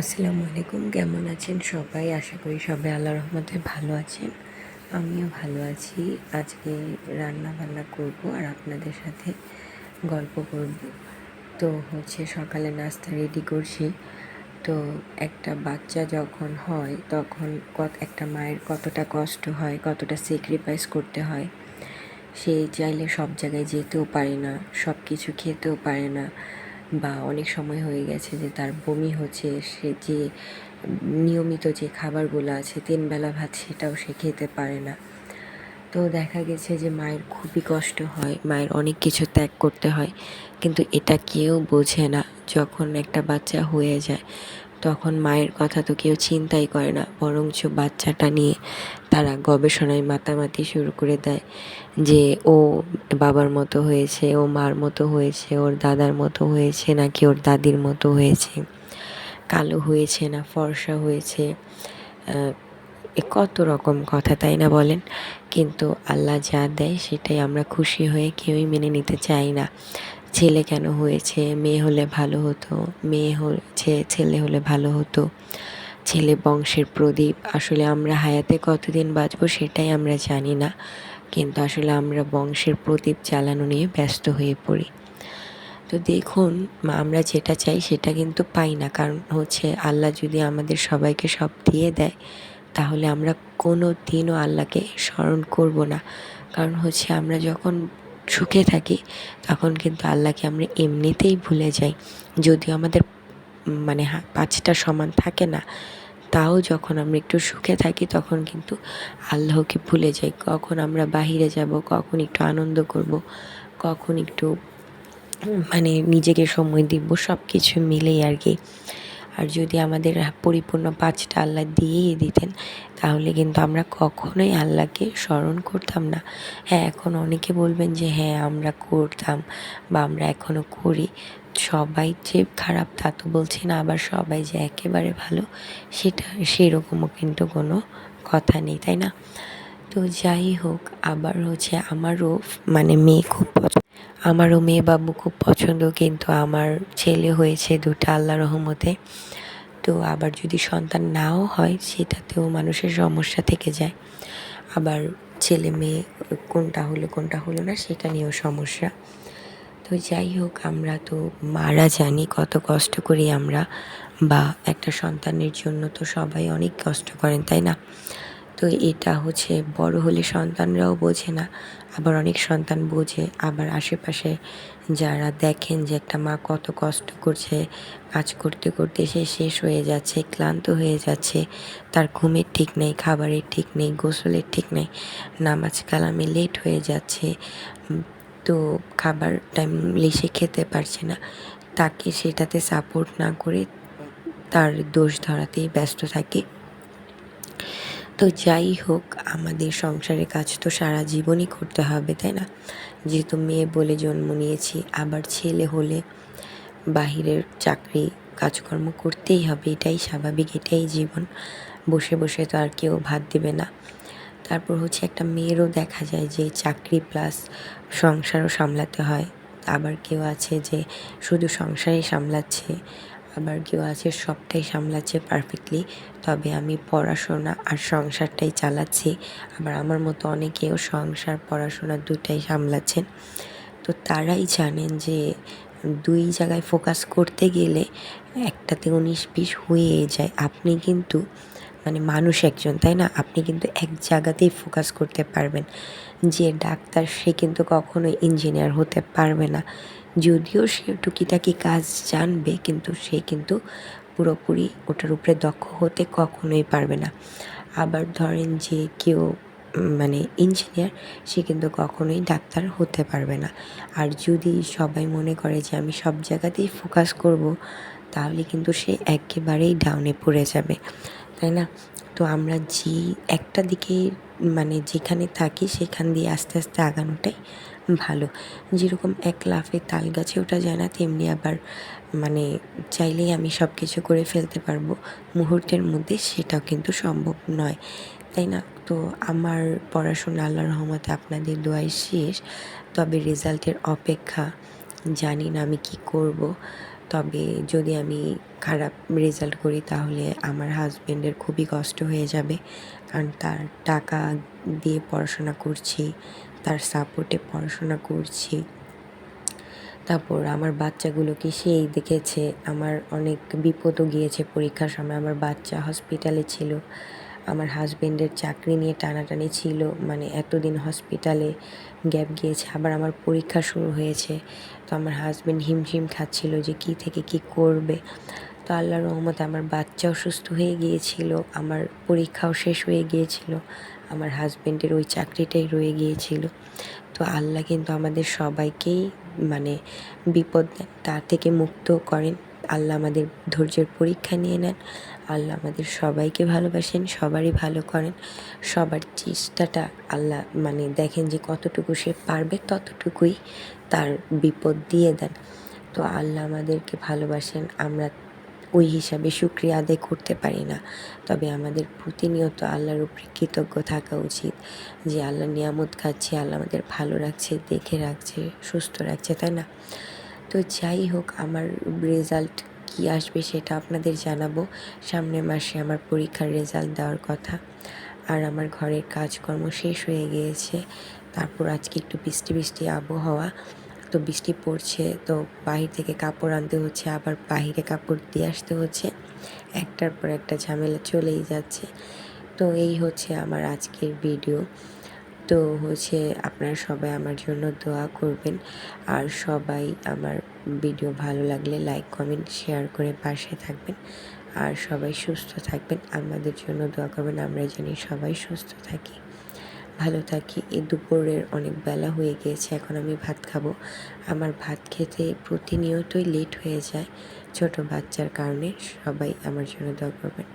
আসসালামু আলাইকুম, কেমন আছেন সবাই? আশা করি সবাই আল্লাহ রহমতে ভালো আছেন। আমিও ভালো আছি। আজকে রান্না বান্না করব আর আপনাদের সাথে গল্প করব। তো হচ্ছে সকালে নাস্তা রেডি করছি। তো একটা বাচ্চা যখন হয়, তখন কত একটা মায়ের কতটা কষ্ট হয়, কতটা স্যাক্রিফাইস করতে হয়, সে চাইলে সব জায়গায় যেতেও পারে না সব কিছু খেতেও পারে না। বা অনেক সময় হয়ে গেছে যে তার বমি হচ্ছে, সে যে নিয়মিত যে খাবারগুলো আছে, তিনবেলা ভাত সেটাও সে খেতে পারে না। তো দেখা গেছে যে মায়ের খুবই কষ্ট হয়, মায়ের অনেক কিছু ত্যাগ করতে হয়, কিন্তু এটা কেউ বোঝে না। যখন একটা বাচ্চা হয়ে যায় তখন মায়ের কথা তো কেউ চিন্তাই করে না, বরঞ্চ বাচ্চাটা নিয়ে তারা গবেষণায় মাতামাতি শুরু করে দেয় যে ও বাবার মতো হয়েছে, ও মার মতো হয়েছে, ওর দাদার মতো হয়েছে, নাকি ওর দাদির মতো হয়েছে। কালো হয়েছে না, ফর্সা হয়েছে। কত রকম কথা, তাই না বলেন? কিন্তু আল্লাহ যা দেয় সেটাই আমরা খুশি হয়ে কেউই মেনে নিতে চাই না। ছেলে কেন হয়েছে? মেয়ে হলে ভালো হতো, মেয়ে হয়েছে ছেলে হলে ভালো হতো। ছেলে বংশের প্রদীপ, আসলে আমরা হায়াতে কতদিন বাঁচবো সেটাই আমরা জানি না। কিন্তু আসলে আমরা বংশের প্রদীপ জ্বালানো নিয়ে ব্যস্ত হয়ে পড়ি। তো দেখুন, আমরা যেটা চাই সেটা কিন্তু পাই না। কারণ হচ্ছে আল্লাহ যদি আমাদের সবাইকে সব দিয়ে দেয়, তাহলে আমরা কোনো দিনও আল্লাহকে স্মরণ করব না। কারণ হচ্ছে আমরা যখন সুখে থাকি, তখন কিন্তু আল্লাহকে আমরা এমনিতেই ভুলে যাই। যদিও আমাদের মানে পাঁচটা সমান থাকে না, তাও যখন আমরা একটু সুখে থাকি, তখন কিন্তু আল্লাহকে ভুলে যাই। কখন আমরা বাহিরে যাব, কখন একটু আনন্দ করব, কখন একটু মানে নিজেকে সময় দিব সব কিছু মিলেই আর কি। আর যদি আমাদের পরিপূর্ণ পাঁচটা আল্লাহ দিয়েই দিতেন, তাহলে কিন্তু আমরা কখনোই আল্লাহকে স্মরণ করতাম না। হ্যাঁ এখন অনেকে বলবেন যে হ্যাঁ আমরা করতাম বা আমরা এখনও করি। সবাই যে খারাপ তা তো বলছি না, আবার সবাই যে একেবারে ভালো, সেটা, সেরকমও কিন্তু কোনো কথা নেই, তাই না? তো যাই হোক, আবার হচ্ছে আমারও মানে মেয়ে খুব পছন্দ আমারও মেয়ে বাবু খুব পছন্দ, কিন্তু আমার ছেলে হয়েছে দুটো আল্লাহ রহমতে। তো আবার যদি সন্তান নাও হয়, সেটাতেও মানুষের সমস্যা থেকে যায়। আবার ছেলে মেয়ে কোনটা হলো কোনটা হলো না, সেটা নিয়েও সমস্যা। তো যাই হোক, আমরা তো মারা জানি কত কষ্ট করি আমরা, বা একটা সন্তানের জন্য তো সবাই অনেক কষ্ট করেন, তাই না? তো এটা হচ্ছে বড় হলে সন্তানরাও বোঝে না, আবার অনেক সন্তান বোঝে। আবার আশেপাশে যারা দেখেন যে একটা মা কত কষ্ট করছে, কাজ করতে করতে সে শেষ হয়ে যাচ্ছে, ক্লান্ত হয়ে যাচ্ছে, তার ঘুমের ঠিক নেই, খাবারের ঠিক নেই, গোসলের ঠিক নেই, নামাজ কালামে লেট হয়ে যাচ্ছে তো খাবার টাইমলি সে খেতে পারছে না। তাকে সেটাতে সাপোর্ট না করে তার দোষ ধরাতেই ব্যস্ত থাকে। তো যাই হোক, আমাদের সংসারের কাজ তো সারা জীবনই করতে হবে, তাই না? যেহেতু মেয়ে বলে জন্ম নিয়েছি, আবার ছেলে হলে বাহিরের চাকরি, কাজকর্ম করতেই হবে, এটাই স্বাভাবিক, এটাই জীবন। বসে বসে তো আর কেউ ভাত দেবে না। তারপর হচ্ছে একটা মেয়েরও দেখা যায় যে চাকরি প্লাস সংসারও সামলাতে হয়। আবার কেউ আছে যে শুধু সংসারই সামলাচ্ছে আবার কেউ আছে সবটাই সামলাচ্ছে পারফেক্টলি তবে আমি পড়াশোনা আর সংসারটাই চালাচ্ছি। আবার আমার মতো অনেকেও সংসার, পড়াশোনা দুটাই সামলাচ্ছেন। তো তারাই জানেন যে দুই জায়গায় ফোকাস করতে গেলে একটাতে উনিশ বিশ হয়ে যায়। আপনি কিন্তু মানে মানুষ একজন, তাই না? আপনি কিন্তু এক জায়গাতেই ফোকাস করতে পারবেন। যে ডাক্তার সে কিন্তু কখনোই ইঞ্জিনিয়ার হতে পারবে না। যদিও সে টুকিটাকি কাজ জানবে, কিন্তু সে কিন্তু পুরোপুরি ওটার উপরে দক্ষ হতে কখনোই পারবে না। আবার ধরেন যে কেউ মানে ইঞ্জিনিয়ার সে কিন্তু কখনোই ডাক্তার হতে পারবে না। আর যদি সবাই মনে করে যে আমি সব জায়গাতেই ফোকাস করব, তাহলে কিন্তু সে একেবারেই ডাউনে পড়ে যাবে, তাই না? তো আমরা যে একটা দিকে মানে যেখানে থাকি সেখান দিয়ে আস্তে আস্তে আগানোটাই ভালো। যেরকম এক লাফে তাল গাছে ওঠা যায় না, তেমনি আবার মানে চাইলেই আমি সব কিছু করে ফেলতে পারব। মুহূর্তের মধ্যে সেটাও কিন্তু সম্ভব নয়। তাই না? তো আমার পড়াশোনা আল্লাহ রহমতে আপনাদের দোয়াই শেষ। তবে রেজাল্টের অপেক্ষা জানি না আমি কি করব। তবে যদি আমি খারাপ রেজাল্ট করি, তাহলে আমার হাজব্যান্ডের খুবই কষ্ট হয়ে যাবে। কারণ তার টাকা দিয়ে পড়াশোনা করছি, তার সাপোর্টে পড়াশোনা করছি। তারপর আমার বাচ্চাগুলোকে সেই দেখেছে, আমার অনেক বিপদও গিয়েছে পরীক্ষার সময়। আমার বাচ্চা হসপিটালে ছিল। আমার হাজব্যান্ডের চাকরি নিয়ে টানাটানি ছিল মানে এতদিন হসপিটালে গ্যাপ গিয়েছে, আবার আমার পরীক্ষা শুরু হয়েছে। তো আমার হাজব্যান্ড হিমশিম খাচ্ছিল যে কী থেকে কি করবে। তো আল্লাহর রহমতে আমার বাচ্চা অসুস্থ হয়ে গিয়েছিল, আমার পরীক্ষাও শেষ হয়ে গিয়েছিল, আমার হাজব্যান্ডের ওই চাকরিটাই রয়ে গিয়েছিল। তো আল্লাহ কিন্তু আমাদের সবাইকেই মানে বিপদ তার থেকে মুক্ত করেন। আল্লাহ আমাদের ধৈর্যের পরীক্ষা নিয়ে নেন। আল্লাহ আমাদের সবাইকে ভালোবাসেন, সবারই ভালো করেন। সবার চেষ্টাটা আল্লাহ মানে দেখেন যে কতটুকু সে পারবে ততটুকুই তার বিপদ দিয়ে দেন। তো আল্লাহ আমাদেরকে ভালোবাসেন, আমরা ওই হিসাবে সুক্রিয়া আদায় করতে পারি না। তবে আমাদের প্রতিনিয়ত আল্লাহর উপরে কৃতজ্ঞ থাকা উচিত যে আল্লাহ নিয়ামত খাচ্ছে, আল্লাহ আমাদের ভালো রাখছে, দেখে রাখছে, সুস্থ রাখছে, তাই না? তো যাই হোক, আমার রেজাল্ট কী আসবে সেটা আপনাদের জানাব। সামনের মাসে আমার পরীক্ষার রেজাল্ট দেওয়ার কথা। আর আমার ঘরের কাজকর্ম শেষ হয়ে গিয়েছে। তারপর আজকে একটু বৃষ্টি বৃষ্টি আবহাওয়া। তো বৃষ্টি পড়ছে, তো বাহির থেকে কাপড় আনতে হচ্ছে, আবার বাহিরে কাপড় দিয়ে আসতে হচ্ছে। একটার পর একটা ঝামেলা চলেই যাচ্ছে। তো এই হচ্ছে আমার আজকের ভিডিও তো হচ্ছে আপনারা সবাই আমার জন্য দোয়া করবেন। আর সবাই আমার ভিডিও ভালো লাগলে লাইক কমেন্ট শেয়ার করে পাশে থাকবেন। আর সবাই সুস্থ থাকবেন, আমাদের জন্য দোয়া করবেন, আমরা জানি সবাই সুস্থ থাকি। ভালো থাকি এই দুপুরের অনেক বেলা হয়ে গিয়েছে, এখন আমি ভাত খাব। আমার ভাত খেতে প্রতিনিয়তই লেট হয়ে যায় ছোট বাচ্চার কারণে, সবাই আমার জন্য দোয়া করবেন।